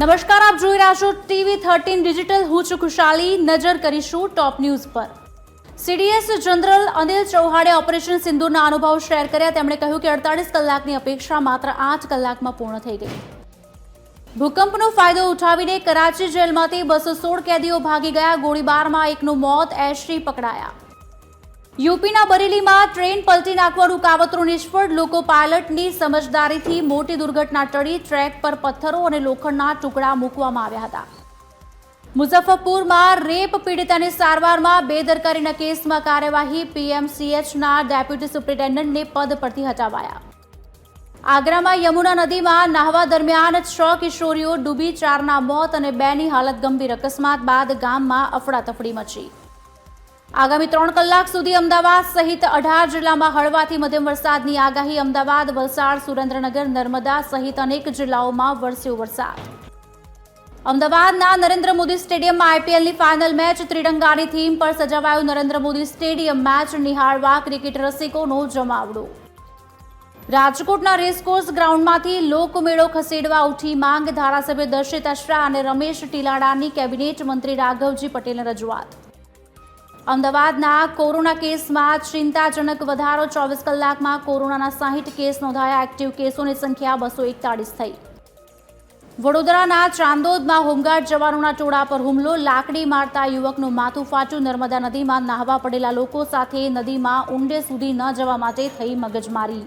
નમસ્કાર, આપ જોઈ રહ્યા છો ટીવી થર્ટીન ડિજિટલ. હું છું ખુશાલી. નજર કરીશું ટોપ ન્યૂઝ પર. સીડીએસ જનરલ અનિલ ચૌહાણે ઓપરેશન સિંદૂરના અનુભવ શેર કર્યા. તેમણે કહ્યું કે અડતાલીસ કલાકની અપેક્ષા માત્ર આઠ કલાકમાં પૂર્ણ થઈ ગઈ. ભૂકંપનો ફાયદો ઉઠાવીને કરાચી જેલમાંથી બસો સોળ કેદીઓ ભાગી ગયા. ગોળીબારમાં એકનું મોત એશરી પકડાયા. યુપીના બરેલીમાં ટ્રેન પલટી નાખવાનું કાવતરું નિષ્ફળ. લોકો પાયલટની સમજદારીથી મોટી દુર્ઘટના ટળી. ટ્રેક પર પથ્થરો અને લોખંડના ટુકડા મૂકવામાં આવ્યા હતા. મુઝફ્ફરપુરમાં રેપ પીડિતાની સારવારમાં બેદરકારીના કેસમાં કાર્યવાહી. પીએમસીએચના ડેપ્યુટી સુપ્રિન્ટેન્ડન્ટને પદ પરથી હટાવાયા. આગ્રામાં યમુના નદીમાં નાહવા દરમિયાન છ કિશોરીઓ ડૂબી, ચારના મોત અને બેની હાલત ગંભીર. અકસ્માત બાદ ગામમાં અફડાતફડી મચી. આગામી ત્રણ કલાક સુધી અમદાવાદ સહિત અઢાર જિલ્લામાં હળવાથી મધ્યમ વરસાદની આગાહી. અમદાવાદ, વલસાડ, સુરેન્દ્રનગર, નર્મદા સહિત અનેક જિલ્લાઓમાં વરસ્યો વરસાદ. અમદાવાદના નરેન્દ્ર મોદી સ્ટેડિયમમાં આઈપીએલની ફાઇનલ મેચ, ત્રિરંગાની થીમ પર સજાવાયું નરેન્દ્ર મોદી સ્ટેડિયમ મેચ, નિહાળવા ક્રિકેટ રસિકોનો જમાવડો. રાજકોટના રેસકોર્સ ગ્રાઉન્ડમાંથી લોકમેળો ખસેડવા ઉઠી માંગ ધારાસભ્ય દર્શિત અશ્રા અને રમેશ ટીલાડાની કેબિનેટ મંત્રી રાઘવજી પટેલને રજૂઆત. અમદાવાદના કોરોના કેસમાં ચિંતાજનક વધારો. ચોવીસ કલાકમાં કોરોનાના સાહીઠ કેસ નોંધાયા. એક્ટિવ કેસોની સંખ્યા બસો એકતાળીસ થઈ. વડોદરાના ચાંદોદમાં હોમગાર્ડ જવાનોના ટોળા પર હુમલો. લાકડી મારતા યુવકનું માથું ફાટ્યું. નર્મદા નદીમાં નાહવા પડેલા લોકો સાથે નદીમાં ઊંડે સુધી ન જવા માટે થઈ મગજમારી.